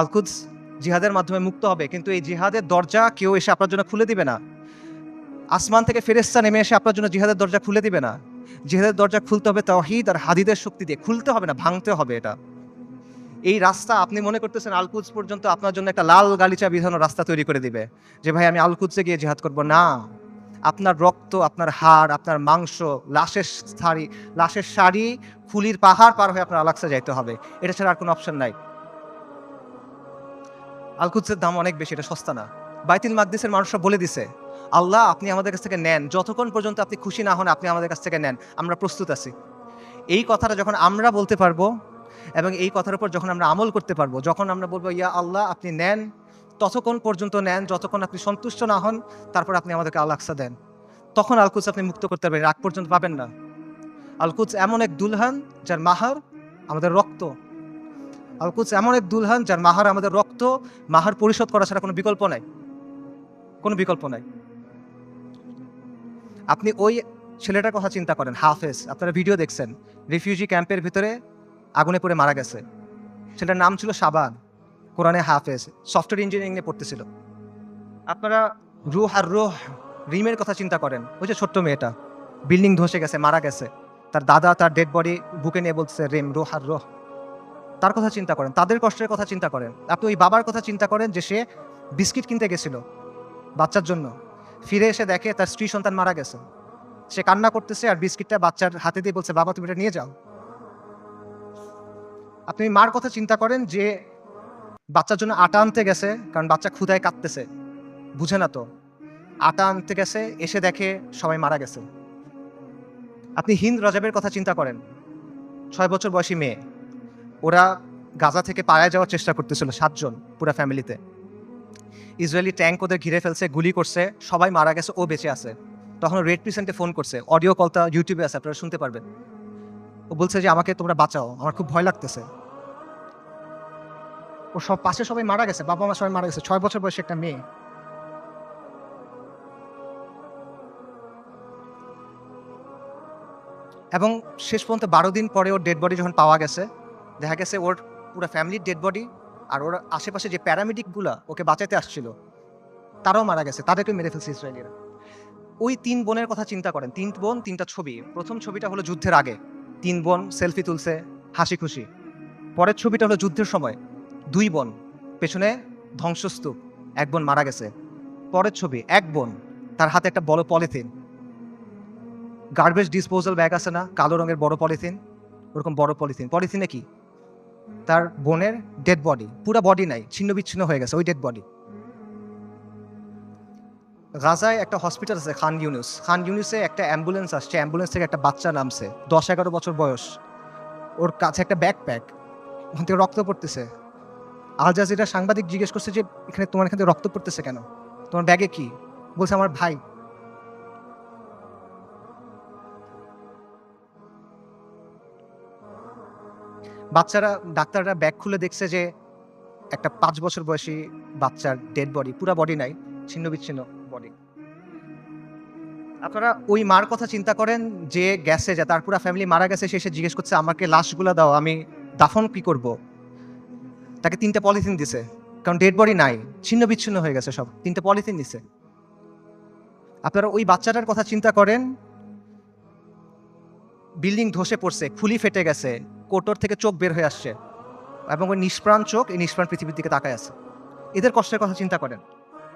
আলকুদস জিহাদের মাধ্যমে মুক্ত হবে, কিন্তু এই জিহাদের দরজা কেউ এসে আপনার জন্য খুলে দিবে না। আসমান থেকে ফেরেস্তা নেমে এসে আপনার জন্য জিহাদের দরজা খুলে দিবে না। জিহাদের দরজা খুলতে হবে তহিদ আর হাদিদের শক্তি দিয়ে। খুলতে হবে না, ভাঙতে হবে এটা। এই রাস্তা আপনি মনে করতেছেন আলকুদস পর্যন্ত আপনার জন্য একটা লাল গালিচা বিধানো রাস্তা তৈরি করে দিবে, যে ভাই আমি আলকুদসে গিয়ে জিহাদ করব? না। আপনার রক্ত, আপনার হাড়, আপনার মাংস, লাশের শাড়ি লাশের শাড়ি ফুলির পাহাড় পার হয়ে আপনার আলাক্সা যাইতে হবে। এটা ছাড়া আর কোনো অপশন নাই। আলকুদসের দাম অনেক বেশি, এটা সস্তা না। বাইতুল মাকদিসের মানুষরা বলে দিছে, আল্লাহ, আপনি আমাদের কাছ থেকে নেন। যতক্ষণ পর্যন্ত আপনি খুশি না হন, আপনি আমাদের কাছ থেকে নেন। আমরা প্রস্তুত আছি। এই কথাটা যখন আমরা বলতে পারব এবং এই কথার উপর যখন আমরা আমল করতে পারব, যখন আমরা বলব, ইয়া আল্লাহ, আপনি নেন, ততক্ষণ পর্যন্ত নেন, যতক্ষণ আপনি সন্তুষ্ট না হন, তারপর আপনি আমাদেরকে আলাক্সা দেন। তখন আলকুচ আপনি মুক্ত করতে পারবেন আগ পর্যন্ত পাবেন না। আলকুচ এমন এক দুলহান, যার মাহার আমাদের রক্ত আলকুচ এমন এক দুলহান যার মাহার আমাদের রক্ত, মাহার পরিশোধ করা ছাড়া কোনো বিকল্প নাই। কোনো বিকল্প নাই। আপনি ওই ছেলেটার কথা চিন্তা করেন, হাফেজ, আপনারা ভিডিও দেখছেন। রিফিউজি ক্যাম্পের ভিতরে আগুনে পড়ে মারা গেছে। ছেলেটার নাম ছিল সাবান, কোরআনে হাফেজ সফটওয়্যার ইঞ্জিনিয়ারিং নিয়ে পড়তেছিল। আপনারা রুহ আর রোহ, রিমের কথা চিন্তা করেন। ওই যে ছোট্ট মেয়েটা বিল্ডিং ধসে গেছে, মারা গেছে। তার দাদা তার ডেড বডি বুকে নিয়ে বলছে রেম, রোহ আর রোহ। তার কথা চিন্তা করেন, তাদের কষ্টের কথা চিন্তা করেন। আপনি ওই বাবার কথা চিন্তা করেন যে সে বিস্কিট কিনতে গেছিল বাচ্চার জন্য। ফিরে এসে দেখে তার স্ত্রী সন্তান মারা গেছে। সে কান্না করতেছে আর বিস্কিটটা বাচ্চার হাতে দিয়ে বলছে, বাবা, তুমি এটা নিয়ে যাও। আপনি মার কথা চিন্তা করেন যে বাচ্চার জন্য আটা আনতে গেছে, কারণ বাচ্চা ক্ষুধায় কাঁদতেছে। বুঝে না তো। আটা আনতে গেছে, এসে দেখে সবাই মারা গেছে। আপনি হিন্দ রজাবের কথা চিন্তা করেন। ছয় বছর বয়সী মেয়ে। ওরা গাজা থেকে পাড়ায় যাওয়ার চেষ্টা করতেছিল সাতজন পুরা ফ্যামিলিতে। ইসরায়েলি ট্যাঙ্ক ওদের ঘিরে ফেলছে, গুলি করছে, সবাই মারা গেছে, ও বেঁচে আছে। তখন রেড পিসেন্টে ফোন করছে অডিও কলটা ইউটিউবে আছে, আপনারা শুনতে পারবেন। ও বলছে যে, আমাকে তোমরা বাঁচাও, আমার খুব ভয় লাগতেছে। ও সব পাশে সবাই মারা গেছে, বাবা মা সবাই মারা গেছে, ছয় বছর বয়সে একটা মেয়ে। এবং শেষ পর্যন্ত বারো দিন পরে ওর ডেড বডি যখন পাওয়া গেছে দেখা গেছে ওর পুরো ফ্যামিলির ডেড বডি আর ওর আশেপাশে যে প্যারামেডিকগুলা ওকে বাঁচাতে আসছিল, তারাও মারা গেছে তাদেরকে মেরে ফেলছে ইসরায়েলিরা। ওই তিন বোনের কথা চিন্তা করেন। তিন বোন, তিনটা ছবি। প্রথম ছবিটা হলো যুদ্ধের আগে। তিন বোন সেলফি তুলছে, হাসি খুশি। পরের ছবিটা হলো যুদ্ধের সময়। দুই বোন, পেছনে ধ্বংসস্তূপ। এক বোন মারা গেছে। পরের ছবি, এক বোন, তার হাতে একটা বড় পলিথিন। গার্বেজ ডিসপোজাল ব্যাগ আছে না? কালো রঙের বড় পলিথিন। ওরকম বড় পলিথিন। পলিথিনে কি? তার বোনের ডেড বডি পুরো বডি নাই, ছিন্ন বিচ্ছিন্ন হয়ে গেছে, ওই ডেড বডি গাজায় একটা হসপিটাল আছে, খান ইউনুস। খান ইউনুসে একটা অ্যাম্বুলেন্স আসছে অ্যাম্বুলেন্স থেকে একটা বাচ্চা নামছে, দশ এগারো বছর বয়স। ওর কাছে একটা ব্যাকপ্যাক ওখান থেকে রক্ত পড়তেছে। আল জাজিরা সাংবাদিক জিজ্ঞেস করছে যে, এখানে তোমার এখান থেকে রক্ত পড়তেছে কেন? তোমার ব্যাগে কি? বলছে, আমার ভাই। বাচ্চারা, ডাক্তাররা ব্যাগ খুলে দেখছে যে একটা পাঁচ বছর বয়সী বাচ্চার ডেড বডি পুরা বডি নাই, ছিন্ন বিচ্ছিন্ন বডি আপনারা ওই মার কথা চিন্তা করেন যে গেছে যে, তার পুরা ফ্যামিলি মারা গেছে, সে এসে জিজ্ঞেস করছে, আমাকে লাশগুলো দাও, আমি দাফন কি করব? তাকে তিনটা পলিথিন দিছে, কারণ ডেড বডি নাই, ছিন্ন বিচ্ছিন্ন হয়ে গেছে সব, তিনটা পলিথিন দিছে। আপনারা ওই বাচ্চাটার কথা চিন্তা করেন বিল্ডিং ধসে পড়ছে, খুলি ফেটে গেছে কোটর থেকে চোখ বের হয়ে আসছে এবং ওই নিষ্প্রাণ চোখ এই নিষ্প্রাণ পৃথিবীর দিকে তাকায় আছে। এদের কষ্টের কথা চিন্তা করেন।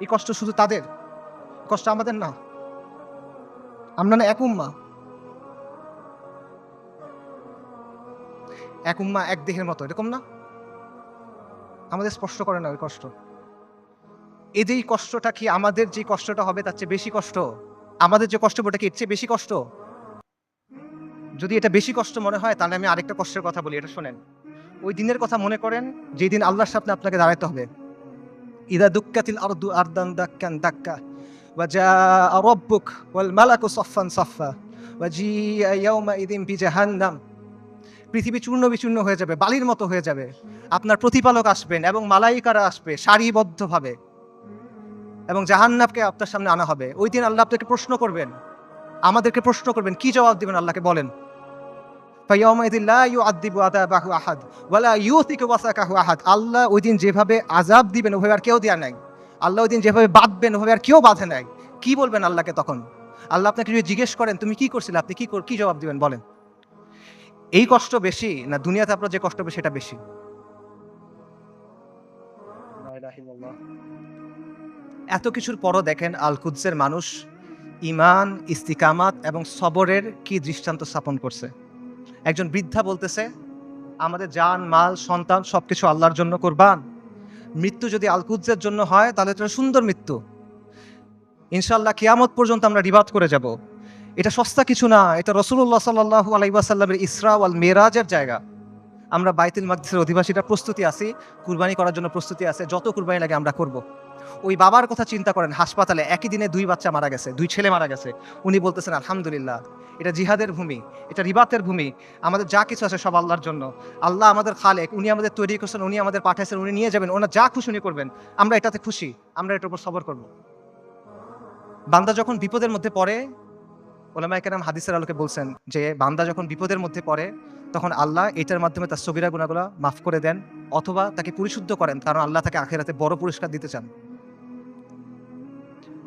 এই কষ্ট শুধু তাদের? কষ্ট আমাদের না। আমরা না এক উম্মা। এক উম্মা এক দেহের মতো, এরকম না? আমাদের স্পষ্ট করে না ওই কষ্ট। এই কষ্টটা কি আমাদের যে কষ্টটা হবে তার চেয়ে বেশি কষ্ট? আমাদের যে কষ্ট ওটা কি এর চেয়ে বেশি কষ্ট? যদি এটা বেশি কষ্ট মনে হয় তাহলে আমি আরেকটা কষ্টের কথা বলি এটা শোনেন ওই দিনের কথা মনে করেন যেই দিন আল্লাহর সামনে আপনাকে দাঁড়াতে হবে ইদা দুক্কাতিল আরদু আরদান দাক্কান দাক্কা وجاء ربك والملك صفا صفا وجيء يومئذ بجهنم পৃথিবী চূর্ণ বিচূর্ণ হয়ে যাবে বালির মতো হয়ে যাবে আপনার প্রতিপালক আসবেন এবং মালাইকারা আসবে সারিবদ্ধভাবে এবং জাহান্নাবকে আপনার সামনে আনা হবে ওই দিন আল্লাহ আপনাকে প্রশ্ন করবেন আমাদেরকে প্রশ্ন করবেন কি জবাব দিবেন আল্লাহকে বলেন? আল্লাহ ওই দিন যেভাবে আজাব দিবেন ওভাবে আর কেউ দেওয়া নাই। আল্লাহ ওই দিন যেভাবে বাঁধবেন ওভাবে আর কেউ বাঁধে নাই। কি বলবেন আল্লাহকে তখন? আল্লাহ আপনাকে যদি জিজ্ঞেস করেন তুমি কি করছিলে? আপনি কি কি জবাব দিবেন? বলেন। এই কষ্ট বেশি না দুনিয়াতে আপনার যে কষ্ট হবে সেটা বেশি? এত কিছুর পরও দেখেন আল মানুষ ইমান, ইস্তিকামাত এবং সবরের কি দৃষ্টান্ত স্থাপন করছে? একজন বৃদ্ধা বলতেছে, আমাদের জান, মাল, সন্তান সবকিছু আল্লাহর জন্য কোরবান। মৃত্যু যদি আলকুজ্জের জন্য হয়, তাহলে এটা সুন্দর মৃত্যু। ইনশাল্লাহ কিয়ামত পর্যন্ত আমরা রিবাদ করে যাব। এটা সস্তা কিছু না, এটা রসুল্লাহ সাল্লাহ আলাইসাল্লামের ইসরা আল মেরাজের জায়গা। আমরা বাইতুল মাকদিসের অধিবাসীরা প্রস্তুতি আছি, কুরবানি করার জন্য প্রস্তুতি আছে, যত কুরবানি লাগে আমরা করব। ওই বাবার কথা চিন্তা করেন, হাসপাতালে একই দিনে দুই বাচ্চা মারা গেছে, দুই ছেলে মারা গেছে। উনি বলতেছেন, আলহামদুলিল্লাহ, এটা জিহাদের ভূমি, এটা রিবাতের ভূমি, আমাদের যা কিছু আছে সব আল্লাহর জন্য। আল্লাহ আমাদের খালেক, উনি আমাদের তৈরি করছেন, উনি আমাদের পাঠাইছেন, উনি নিয়ে যাবেন, ওনার যা খুশি উনি করবেন। আমরা এটাতে খুশি, আমরা এটার উপর সবর করব। বান্দা যখন বিপদের মধ্যে পড়ে ওলামা কেরাম হাদিসের আলোকে বলছেন যে, বান্দা যখন বিপদের মধ্যে পড়ে, তখন আল্লাহ এটার মাধ্যমে তার সগিরা গুণাগুলা মাফ করে দেন, অথবা তাকে পরিশুদ্ধ করেন, কারণ আল্লাহ তাকে আখেরাতে বড় পুরস্কার দিতে চান।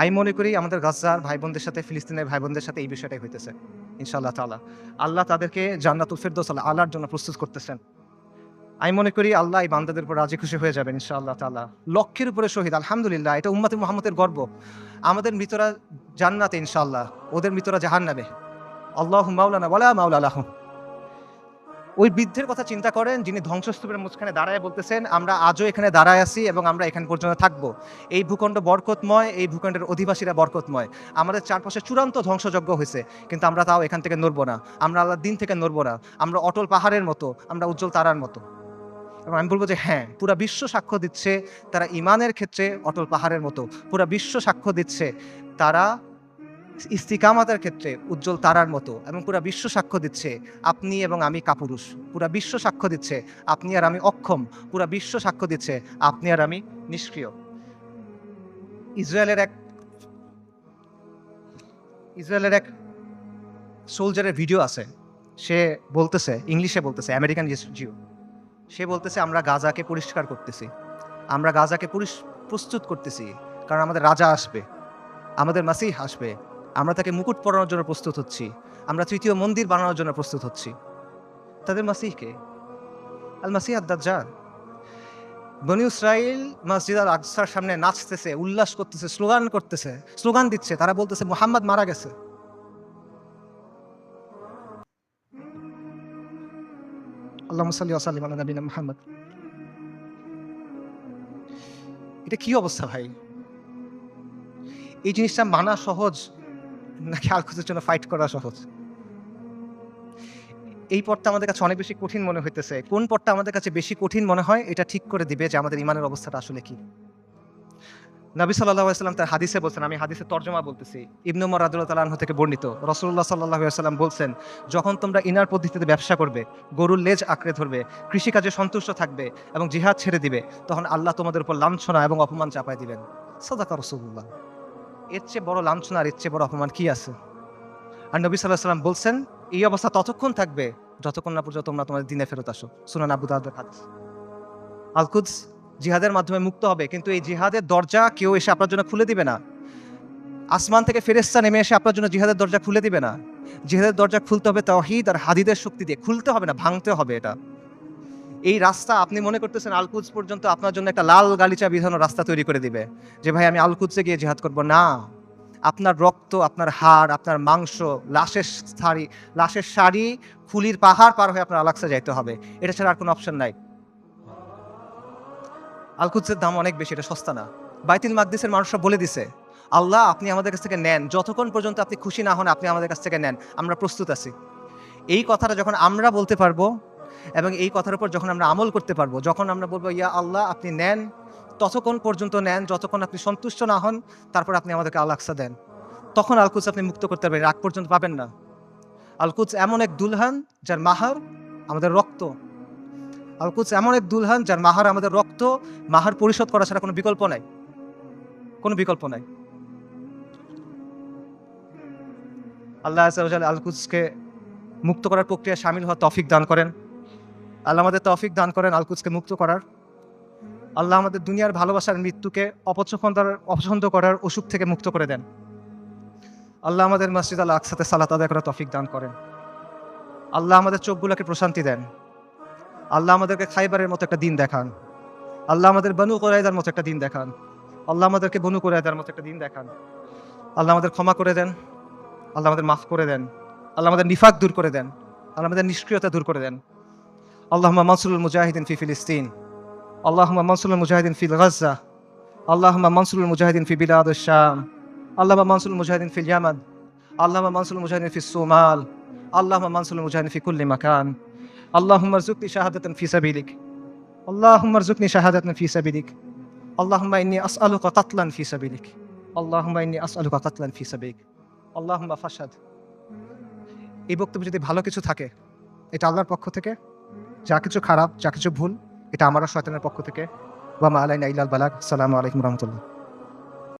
আমি মনে করি আমাদের গাজার ভাই বোনদের সাথে, ফিলিস্তিনের ভাই বোনদের সাথে এই বিষয়টাই হইতেছে, ইনশাআল্লাহ তাআলা। আল্লাহ তাদেরকে জান্নাতুল ফেরদৌস আল্লাহ আল্লাহর জন্য প্রস্তুত করতেছেন। আমি মনে করি আল্লাহ এই বান্দাদের উপর রাজি খুশি হয়ে যাবেন, ইনশাআল্লাহ তালা লক্ষের উপরে শহীদ, আলহামদুলিল্লাহ, এটা উম্মাতে মুহাম্মদের গর্ব। আমাদের মৃতরা জান্নাতে, ইনশাআল্লাহ, ওদের মৃতরা জাহান্নামে। আল্লাহ মাওলানা বলা মাওলা আলাহম ওই বৃদ্ধের কথা চিন্তা করেন, যিনি ধ্বংসস্তূপের মুখখানে দাঁড়ায় বলতেছেন, আমরা আজও এখানে দাঁড়ায় আছি এবং আমরা এখান পর্যন্ত থাকব। এই ভূখণ্ড বরকতময়, এই ভূখণ্ডের অধিবাসীরা বরকতময়। আমাদের চারপাশে চূড়ান্ত ধ্বংসযজ্ঞ হয়েছে, কিন্তু আমরা তাও এখান থেকে নড়বো না। আমরা আল্লাহর দিন থেকে নড়বো না। আমরা অটল পাহাড়ের মতো, আমরা উজ্জ্বল তারার মতো। এবং আমি বলব যে হ্যাঁ পুরা বিশ্ব সাক্ষ্য দিচ্ছে তারা ইমানের ক্ষেত্রে অটল পাহাড়ের মতো। পুরা বিশ্ব সাক্ষ্য দিচ্ছে তারা ইস্তিকামাতের ক্ষেত্রে উজ্জ্বল তারার মতো এবং পুরা বিশ্ব সাক্ষ্য দিচ্ছে আপনি এবং আমি কাপুরুষ। পুরা বিশ্ব সাক্ষ্য দিচ্ছে আপনি আর আমি অক্ষম। পুরা বিশ্ব সাক্ষ্য দিচ্ছে আপনি আর আমি নিষ্ক্রিয়। ইসরায়েলের এক ইসরায়েলের এক সোলজারের ভিডিও আছে। সে বলতেছে, ইংলিশে বলতেছে, আমেরিকান জিও। সে বলতেছে, আমরা গাজাকে পরিষ্কার করতেছি। আমরা গাজাকে পরিস- প্রস্তুত করতেছি। কারণ আমাদের রাজা আসবে। আমাদের মাসিহ আসবে। আমরা তাকে মুকুট পরানোর জন্য প্রস্তুত হচ্ছি। আমরা তৃতীয় মন্দির বানানোর জন্য প্রস্তুত হচ্ছি। তাদের মাসিহকে? আল মাসিহ আদাজ্জাল বনি ইসরাইল মসজিদ আল আকসার সামনে নাচতেছে, উল্লাস করতেছে, স্লোগান করতেছে, স্লোগান দিচ্ছে। তারা বলতেছে, মোহাম্মদ মারা গেছে। আল্লাহ এটা কি অবস্থা ভাই? এই জিনিসটা মানা সহজ নাকি আলকুজের জন্য ফাইট করা সহজ? এই পথটা আমাদের কাছে অনেক বেশি কঠিন মনে হইতেছে। কোন পথটা আমাদের কাছে বেশি কঠিন মনে হয়, এটা ঠিক করে দিবে যে আমাদের ইমানের অবস্থাটা আসলে কি। নবী সাল্লাহ সাল্লাম তার হাদিসে বলছেন, আমি হাদিসে তর্জমা বলতেছি। ইবনু মর রাদুল্লাহ তালাহ থেকে বর্ণিত রসুল্লাহ সাল্লাহ সাল্লাম বলছেন, যখন তোমরা ইনার পদ্ধতিতে ব্যবসা করবে, গরুর লেজ আঁকড়ে ধরবে, কৃষিকাজে সন্তুষ্ট থাকবে এবং জিহাদ ছেড়ে দিবে, তখন আল্লাহ তোমাদের উপর লাঞ্ছনা এবং অপমান চাপায় দিবেন। সদাকা রসুল্লাহ এর চেয়ে বড় লাঞ্ছনা আর এর চেয়ে বড় অপমান কি আছে? আর নবী সাল্লাহ সাল্লাম বলছেন, এই অবস্থা ততক্ষণ থাকবে, যতক্ষণ না পর্যন্ত তোমরা তোমাদের দিনে ফেরত আসো। সুনান আবু দাউদের হাদিস। আলকুদস জিহাদের মাধ্যমে মুক্ত হবে, কিন্তু এই জিহাদের দরজা কেউ এসে আপনার জন্য খুলে দিবে না। আসমান থেকে ফেরেস্তা নেমে এসে আপনার জন্য জিহাদের দরজা খুলে দিবে না। জিহাদের দরজা খুলতে হবে তহিদ আর হাদিদের শক্তি দিয়ে। খুলতে হবে না, ভাঙতে হবে এটা। এই রাস্তা আপনি মনে করতেছেন আলকুদস পর্যন্ত আপনার জন্য একটা লাল গালিচা বিধানো রাস্তা তৈরি করে দিবে, যে ভাই আমি আলকুদসে গিয়ে জিহাদ করব? না। আপনার রক্ত, আপনার হাড়, আপনার মাংস, লাশের শাড়ি লাশের শাড়ি খুলির পাহাড় পার হয়ে আপনার আলাক্সা যাইতে হবে। এটা ছাড়া আর কোনো অপশন নাই। আলকুদসের দাম অনেক বেশি, এটা সস্তা না। বাইতুল মাকদিসের মানুষরা বলে দিছে, আল্লাহ, আপনি আমাদের কাছ থেকে নেন। যতক্ষণ পর্যন্ত আপনি খুশি না হন, আপনি আমাদের কাছ থেকে নেন। আমরা প্রস্তুত আছি। এই কথাটা যখন আমরা বলতে পারব এবং এই কথার উপর যখন আমরা আমল করতে পারব, যখন আমরা বলব, ইয়া আল্লাহ, আপনি নেন, ততক্ষণ পর্যন্ত নেন, যতক্ষণ আপনি সন্তুষ্ট না হন, তারপর আপনি আমাদেরকে আলাক্সা দেন। তখন আলকুচ আপনি মুক্ত করতে পারবেন আগ পর্যন্ত পাবেন না। আলকুচ এমন এক দুলহান যার মাহার আমাদের রক্ত। আলকুচ এমন এক দুলহান যার মাহার আমাদের রক্ত, মাহার পরিশোধ করা ছাড়া কোনো বিকল্প নাই। কোনো বিকল্প নাই। আল্লাহ আলকুচকে মুক্ত করার প্রক্রিয়ায় সামিল হওয়া তফিক দান করেন। আল্লাহ আমাদের তৌফিক দান করেন আলকুচকে মুক্ত করার। আল্লাহ আমাদের দুনিয়ার ভালোবাসার মৃত্যুকে অপছন্দার, অপছন্দ করার অসুখ থেকে মুক্ত করে দেন। আল্লাহ আমাদের মসজিদ আল্লাহ আকসাতে সালাত আদায় করার তৌফিক দান করেন। আল্লাহ আমাদের চোখগুলোকে প্রশান্তি দেন। আল্লাহ আমাদেরকে খাইবারের মতো একটা দিন দেখান। আল্লাহ আমাদের বনু কোরাইদার মতো একটা দিন দেখান। আল্লাহ আমাদেরকে বনু কোরাইদার মতো একটা দিন দেখান। আল্লাহ আমাদের ক্ষমা করে দেন। আল্লাহ আমাদের মাফ করে দেন। আল্লাহ আমাদের নিফাক দূর করে দেন। আল্লাহ আমাদের নিষ্ক্রিয়তা দূর করে দেন। আল্লাহমা মানসুরুল মুজাহিদিন ফি ফিলিস্তিন আল্লাহমা মানসুরুল মুজাহিদিন ফিল গাজা আল্লাহমা মানসুরুল মুজাহিদিন ফি বিলাদ শাম আল্লাহমা মানসুরুল মুজাহিদিন ফিল ইয়ামান আল্লাহমা মানসুরুল মুজাহিদিন ফি সোমাল আল্লাহমা মানসুরুল মুজাহিদিন ফি কুল্লি মাকান আল্লাহমার জুকনি শাহাদাতন ফি সাবিলিক আল্লাহমার জুকনি শাহাদাতন ফি সাবিলিক আল্লাহমা ইন্নি আসআলুকা কাতলান ফি সাবিলিক আল্লাহমা ইন্নি আসআলুকা কাতলান ফি সাবিলিক আল্লাহমা ফাসাদ এই বক্তব্য যদি ভালো কিছু থাকে, এটা আল্লাহর পক্ষ থেকে যা কিছু খারাপ, যা কিছু ভুল, এটা আমারও শয়তানের পক্ষ থেকে। বা আলাইনা ইল্লাল বালাক আসসালামু আলাইকুম রহমতুল্লাহ।